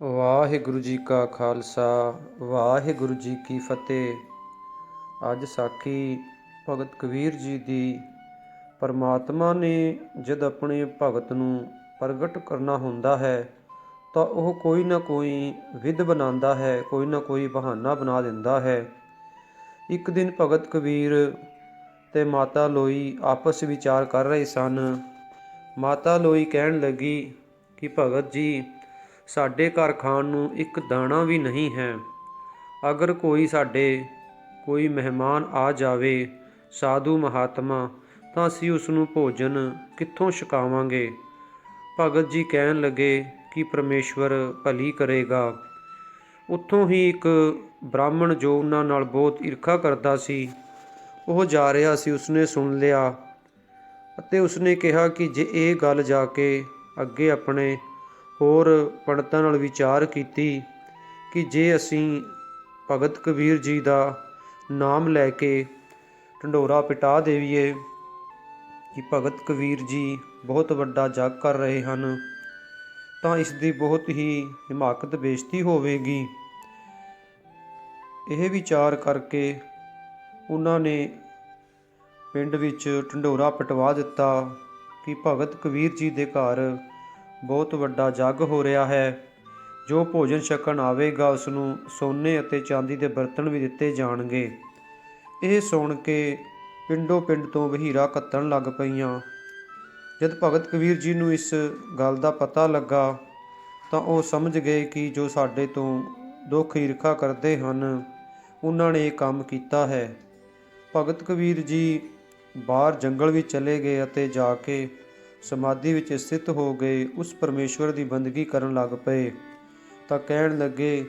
ਵਾਹਿਗੁਰੂ ਜੀ ਕਾ ਖਾਲਸਾ, ਵਾਹਿਗੁਰੂ ਜੀ ਕੀ ਫਤਿਹ। ਅੱਜ ਸਾਖੀ ਭਗਤ ਕਬੀਰ ਜੀ ਦੀ ਪਰਮਾਤਮਾ ਨੇ ਜਦ ਆਪਣੇ ਭਗਤ ਨੂੰ ਪ੍ਰਗਟ ਕਰਨਾ ਹੁੰਦਾ ਹੈ, ਤਾਂ ਉਹ ਕੋਈ ਨਾ ਕੋਈ ਵਿਧ ਬਣਾਉਂਦਾ ਹੈ, ਕੋਈ ਨਾ ਕੋਈ ਬਹਾਨਾ ਬਣਾ ਦਿੰਦਾ ਹੈ। ਇੱਕ ਦਿਨ ਭਗਤ ਕਬੀਰ ਤੇ ਮਾਤਾ ਲੋਈ ਆਪਸ ਵਿਚਾਰ ਕਰ ਰਹੇ ਸਨ। ਮਾਤਾ ਲੋਈ ਕਹਿਣ ਲੱਗੀ ਕਿ ਭਗਤ ਜੀ ਸਾਡੇ ਘਰ ਖਾਣ ਨੂੰ ਇੱਕ ਦਾਣਾ ਵੀ ਨਹੀਂ ਹੈ। ਅਗਰ ਕੋਈ ਸਾਡੇ, ਕੋਈ ਮਹਿਮਾਨ ਆ ਜਾਵੇ ਸਾਧੂ ਮਹਾਤਮਾ, ਤਾਂ ਅਸੀਂ ਉਸ ਨੂੰ ਭੋਜਨ ਕਿੱਥੋਂ ਛਕਾਵਾਂਗੇ? ਭਗਤ ਜੀ ਕਹਿਣ ਲੱਗੇ ਕਿ ਪਰਮੇਸ਼ਵਰ ਭਲੀ ਕਰੇਗਾ। ਉੱਥੋਂ ਹੀ ਇੱਕ ਬ੍ਰਾਹਮਣ ਜੋ ਉਹਨਾਂ ਨਾਲ ਬਹੁਤ ਈਰਖਾ ਕਰਦਾ ਸੀ, ਉਹ ਜਾ ਰਿਹਾ ਸੀ, ਉਸਨੇ ਸੁਣ ਲਿਆ ਅਤੇ ਉਸਨੇ ਕਿਹਾ ਕਿ ਜੇ ਇਹ ਗੱਲ ਜਾ ਕੇ ਅੱਗੇ ਆਪਣੇ ਹੋਰ ਪੰਡਤਾਂ ਨਾਲ ਵਿਚਾਰ ਕੀਤੀ ਕਿ ਜੇ ਅਸੀਂ ਭਗਤ ਕਬੀਰ ਜੀ ਦਾ ਨਾਮ ਲੈ ਕੇ ਢੰਡੋਰਾ ਪਿਟਾ ਦੇਵੀਏ ਕਿ ਭਗਤ ਕਬੀਰ ਜੀ ਬਹੁਤ ਵੱਡਾ ਜਗ ਕਰ ਰਹੇ ਹਨ, ਤਾਂ ਇਸ ਦੀ ਬਹੁਤ ਹੀ ਹਿਮਾਕਤ ਬੇਇੱਜ਼ਤੀ ਹੋਵੇਗੀ। ਇਹ ਵਿਚਾਰ ਕਰਕੇ ਉਹਨਾਂ ਨੇ ਪਿੰਡ ਵਿੱਚ ਢੰਡੋਰਾ ਪਟਵਾ ਦਿੱਤਾ ਕਿ ਭਗਤ ਕਬੀਰ ਜੀ ਦੇ ਘਰ ਬਹੁਤ ਵੱਡਾ ਜੱਗ ਹੋ ਰਿਹਾ ਹੈ। ਜੋ ਭੋਜਨ ਛਕਣ ਆਵੇਗਾ ਉਸ ਨੂੰ ਸੋਨੇ ਅਤੇ ਚਾਂਦੀ ਦੇ ਬਰਤਨ ਵੀ ਦਿੱਤੇ ਜਾਣਗੇ। ਇਹ ਸੁਣ ਕੇ ਪਿੰਡੋਂ ਪਿੰਡ ਤੋਂ ਵਹੀਰਾ ਕੱਤਣ ਲੱਗ ਪਈਆਂ। ਜਦ ਭਗਤ ਕਬੀਰ ਜੀ ਨੂੰ ਇਸ ਗੱਲ ਦਾ ਪਤਾ ਲੱਗਾ, ਤਾਂ ਉਹ ਸਮਝ ਗਏ ਕਿ ਜੋ ਸਾਡੇ ਤੋਂ ਦੁੱਖ ਈਰਖਾ ਕਰਦੇ ਹਨ, ਉਹਨਾਂ ਨੇ ਇਹ ਕੰਮ ਕੀਤਾ ਹੈ। ਭਗਤ ਕਬੀਰ ਜੀ ਬਾਹਰ ਜੰਗਲ ਵਿੱਚ ਚਲੇ ਗਏ ਅਤੇ ਜਾ ਕੇ ਸਮਾਧੀ ਵਿੱਚ ਸਥਿਤ ਹੋ ਗਏ, ਉਸ ਪਰਮੇਸ਼ਵਰ ਦੀ ਬੰਦਗੀ ਕਰਨ ਲੱਗ ਪਏ। ਤਾਂ ਕਹਿਣ ਲੱਗੇ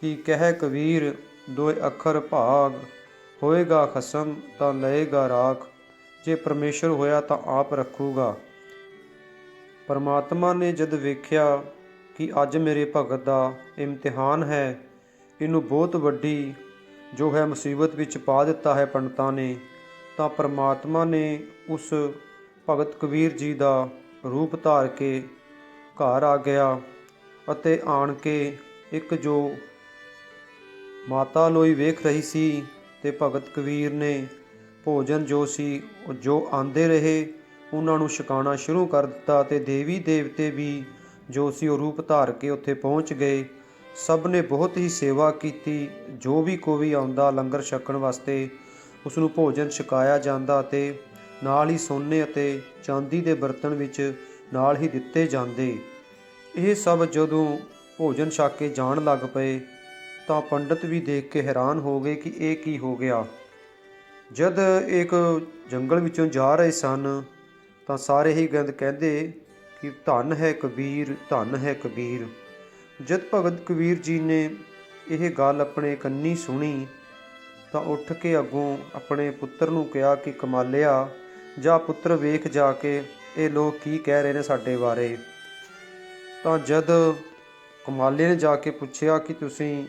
ਕਿ ਕਹਿ ਕਬੀਰ, ਦੋਏ ਅੱਖਰ ਭਾਗ, ਹੋਏਗਾ ਖਸਮ ਤਾਂ ਲਏਗਾ ਰਾਖ, ਜੇ ਪਰਮੇਸ਼ਰ ਹੋਇਆ ਤਾਂ ਆਪ ਰੱਖੂਗਾ। ਪਰਮਾਤਮਾ ਨੇ ਜਦ ਵੇਖਿਆ ਕਿ ਅੱਜ ਮੇਰੇ ਭਗਤ ਦਾ ਇਮਤਿਹਾਨ ਹੈ, ਇਹਨੂੰ ਬਹੁਤ ਵੱਡੀ ਜੋ ਹੈ ਮੁਸੀਬਤ ਵਿੱਚ ਪਾ ਦਿੱਤਾ ਹੈ ਪੰਡਤਾਂ ਨੇ, ਤਾਂ ਪਰਮਾਤਮਾ ਨੇ ਉਸ ਭਗਤ ਕਬੀਰ ਜੀ ਦਾ ਰੂਪ ਧਾਰ ਕੇ ਘਰ ਆ ਗਿਆ ਅਤੇ ਆਣ ਕੇ ਇੱਕ ਜੋ ਮਾਤਾ ਲੋਈ ਵੇਖ ਰਹੀ ਸੀ ਤੇ ਭਗਤ ਕਬੀਰ ਨੇ ਭੋਜਨ ਜੋ ਸੀ ਜੋ ਆਂਦੇ ਰਹੇ, ਉਹਨਾਂ ਨੂੰ ਛਕਾਉਣਾ ਸ਼ੁਰੂ ਕਰ ਦਿੱਤਾ ਤੇ ਦੇਵੀ ਦੇਵਤੇ ਵੀ ਜੋ ਸੀ, ਉਹ ਰੂਪ ਧਾਰ ਕੇ ਉੱਥੇ ਪਹੁੰਚ ਗਏ। ਸਭ ਨੇ ਬਹੁਤ ਹੀ ਸੇਵਾ ਕੀਤੀ। ਜੋ ਵੀ ਕੋਈ ਆਉਂਦਾ, ਲੰਗਰ ਛਕਣ ਵਾਸਤੇ ਉਸ ਨੂੰ ਭੋਜਨ ਛਕਾਇਆ ਜਾਂਦਾ ਤੇ ਨਾਲ ਹੀ ਸੋਨੇ ਅਤੇ ਚਾਂਦੀ ਦੇ ਬਰਤਨ ਵਿੱਚ ਨਾਲ ਹੀ ਦਿੱਤੇ ਜਾਂਦੇ। ਇਹ ਸਭ ਜਦੋਂ ਭੋਜਨ ਛਕ ਕੇ ਜਾਣ ਲੱਗ ਪਏ, ਤਾਂ ਪੰਡਤ ਵੀ ਦੇਖ ਕੇ ਹੈਰਾਨ ਹੋ ਗਏ ਕਿ ਇਹ ਕੀ ਹੋ ਗਿਆ। ਜਦ ਇੱਕ ਜੰਗਲ ਵਿੱਚੋਂ ਜਾ ਰਹੇ ਸਨ, ਤਾਂ ਸਾਰੇ ਹੀ ਗੰਦ ਕਹਿੰਦੇ ਕਿ ਧਨ ਹੈ ਕਬੀਰ, ਧਨ ਹੈ ਕਬੀਰ। ਜਦ ਭਗਤ ਕਬੀਰ ਜੀ ਨੇ ਇਹ ਗੱਲ ਆਪਣੇ ਕੰਨੀ ਸੁਣੀ, ਤਾਂ ਉੱਠ ਕੇ ਅੱਗੋਂ ਆਪਣੇ ਪੁੱਤਰ ਨੂੰ ਕਿਹਾ ਕਿ ਕਮਾਲਿਆ ਜਾ ਪੁੱਤਰ ਵੇਖ ਜਾ ਕੇ ਇਹ ਲੋਕ ਕੀ ਕਹਿ ਰਹੇ ਨੇ ਸਾਡੇ ਬਾਰੇ। ਤਾਂ ਜਦ ਕਮਾਲੇ ਨੇ ਜਾ ਕੇ ਪੁੱਛਿਆ ਕਿ ਤੁਸੀਂ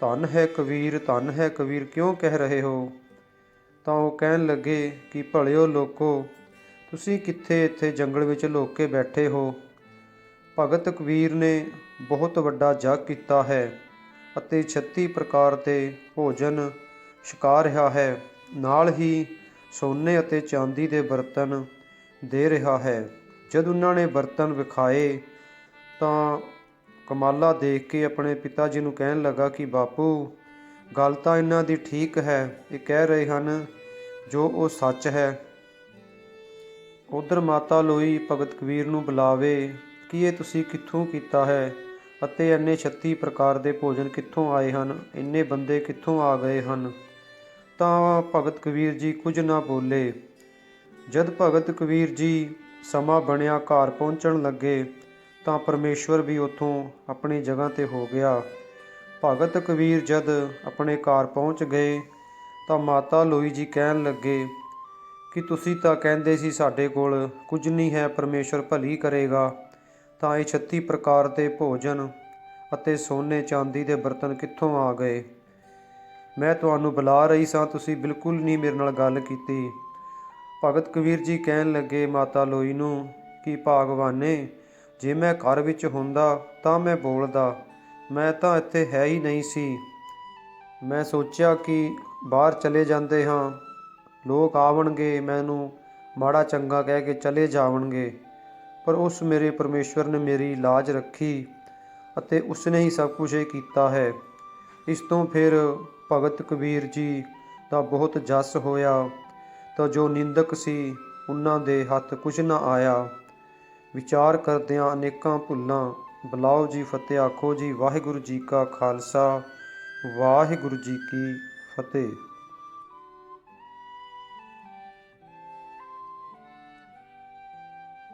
ਧੰਨ ਹੈ ਕਬੀਰ, ਧਨ ਹੈ ਕਬੀਰ, ਕਿਉਂ ਕਹਿ ਰਹੇ ਹੋ? ਤਾਂ ਉਹ ਕਹਿਣ ਲੱਗੇ ਕਿ ਭਲਿਓ ਲੋਕੋ, ਤੁਸੀਂ ਕਿੱਥੇ ਇੱਥੇ ਜੰਗਲ ਵਿੱਚ ਲੋਕ ਕੇ ਬੈਠੇ ਹੋ? ਭਗਤ ਕਬੀਰ ਨੇ ਬਹੁਤ ਵੱਡਾ ਜਗ ਕੀਤਾ ਹੈ ਅਤੇ 36 ਪ੍ਰਕਾਰ ਦੇ ਭੋਜਨ ਛਕਾ ਰਿਹਾ ਹੈ। ਨਾਲ ਹੀ ਸੋਨੇ ਅਤੇ ਚਾਂਦੀ ਦੇ ਬਰਤਨ ਦੇ ਰਿਹਾ ਹੈ। ਜਦ ਉਹਨਾਂ ਨੇ ਬਰਤਨ ਵਿਖਾਏ ਤਾਂ ਕਮਾਲਾ ਦੇਖ ਕੇ ਆਪਣੇ ਪਿਤਾ ਜੀ ਨੂੰ ਕਹਿਣ ਲੱਗਾ ਕਿ, ਬਾਪੂ, ਗੱਲ ਤਾਂ ਇਹਨਾਂ ਦੀ ਠੀਕ ਹੈ। ਇਹ ਕਹਿ ਰਹੇ ਹਨ, ਜੋ ਉਹ ਸੱਚ ਹੈ। ਉਧਰ ਮਾਤਾ ਲੋਈ ਭਗਤ ਕਬੀਰ ਨੂੰ ਬੁਲਾਵੇ, ਕਿ ਇਹ ਤੁਸੀਂ ਕਿੱਥੋਂ ਕੀਤਾ ਹੈ? ਅਤੇ ਇੰਨੇ 36 ਪ੍ਰਕਾਰ ਦੇ ਭੋਜਨ ਕਿੱਥੋਂ ਆਏ ਹਨ? ਇੰਨੇ ਬੰਦੇ ਕਿੱਥੋਂ ਆ ਗਏ ਹਨ? ਤਾਂ ਭਗਤ ਕਬੀਰ ਜੀ ਕੁਝ ਨਾ ਬੋਲੇ। ਜਦ ਭਗਤ ਕਬੀਰ ਜੀ ਸਮਾਂ ਬਣਿਆ ਘਰ ਪਹੁੰਚਣ ਲੱਗੇ, ਤਾਂ ਪਰਮੇਸ਼ਵਰ ਵੀ ਉਥੋਂ ਆਪਣੀ ਜਗ੍ਹਾ ਤੇ ਹੋ ਗਿਆ। ਭਗਤ ਕਬੀਰ ਜਦ ਆਪਣੇ ਘਰ ਪਹੁੰਚ ਗਏ, ਤਾਂ ਮਾਤਾ ਲੋਈ ਜੀ ਕਹਿਣ ਲੱਗੇ ਕਿ ਤੁਸੀਂ ਤਾਂ ਕਹਿੰਦੇ ਸੀ ਸਾਡੇ ਕੋਲ ਕੁਝ ਨਹੀਂ ਹੈ, ਪਰਮੇਸ਼ਵਰ ਭਲੀ ਕਰੇਗਾ। ਤਾਂ ਇਹ 36 ਪ੍ਰਕਾਰ ਦੇ ਭੋਜਨ ਅਤੇ ਸੋਨੇ ਚਾਂਦੀ ਦੇ ਬਰਤਨ ਕਿੱਥੋਂ ਆ ਗਏ? ਮੈਂ ਤੁਹਾਨੂੰ ਬੁਲਾ ਰਹੀ ਸਾਂ, ਤੁਸੀਂ ਬਿਲਕੁਲ ਨਹੀਂ ਮੇਰੇ ਨਾਲ ਗੱਲ ਕੀਤੀ। ਭਗਤ ਕਬੀਰ ਜੀ ਕਹਿਣ ਲੱਗੇ, ਮਾਤਾ ਲੋਈ ਨੂੰ ਕਿ ਭਾਗਵਾਨੇ, ਜੇ ਮੈਂ ਘਰ ਵਿੱਚ ਹੁੰਦਾ ਤਾਂ ਮੈਂ ਬੋਲਦਾ, ਮੈਂ ਤਾਂ ਇੱਥੇ ਹੈ ਹੀ ਨਹੀਂ ਸੀ। ਮੈਂ ਸੋਚਿਆ ਕਿ ਬਾਹਰ ਚਲੇ ਜਾਂਦੇ ਹਾਂ। ਲੋਕ ਆਵਣਗੇ, ਮੈਨੂੰ ਮਾੜਾ ਚੰਗਾ ਕਹਿ ਕੇ ਚਲੇ ਜਾਵਣਗੇ, ਪਰ ਉਸ ਮੇਰੇ ਪਰਮੇਸ਼ਵਰ ਨੇ ਮੇਰੀ ਲਾਜ ਰੱਖੀ ਅਤੇ ਉਸਨੇ ਹੀ ਸਭ ਕੁਝ ਇਹ ਕੀਤਾ ਹੈ। ਇਸ ਤੋਂ ਫਿਰ ਭਗਤ ਕਬੀਰ ਜੀ ਦਾ ਬਹੁਤ ਜਸ ਹੋਇਆ, ਤਾਂ ਜੋ ਨਿੰਦਕ ਸੀ, ਉਹਨਾਂ ਦੇ ਹੱਥ ਕੁਝ ਨਾ ਆਇਆ। ਵਿਚਾਰ ਕਰਦਿਆਂ ਅਨੇਕਾਂ ਭੁੱਲਾਂ, ਬੁਲਾਓ ਜੀ ਫਤਿਹ, ਆਖੋ ਜੀ ਵਾਹਿਗੁਰੂ ਜੀ ਕਾ ਖਾਲਸਾ, ਵਾਹਿਗੁਰੂ ਜੀ ਕੀ ਫਤਿਹ।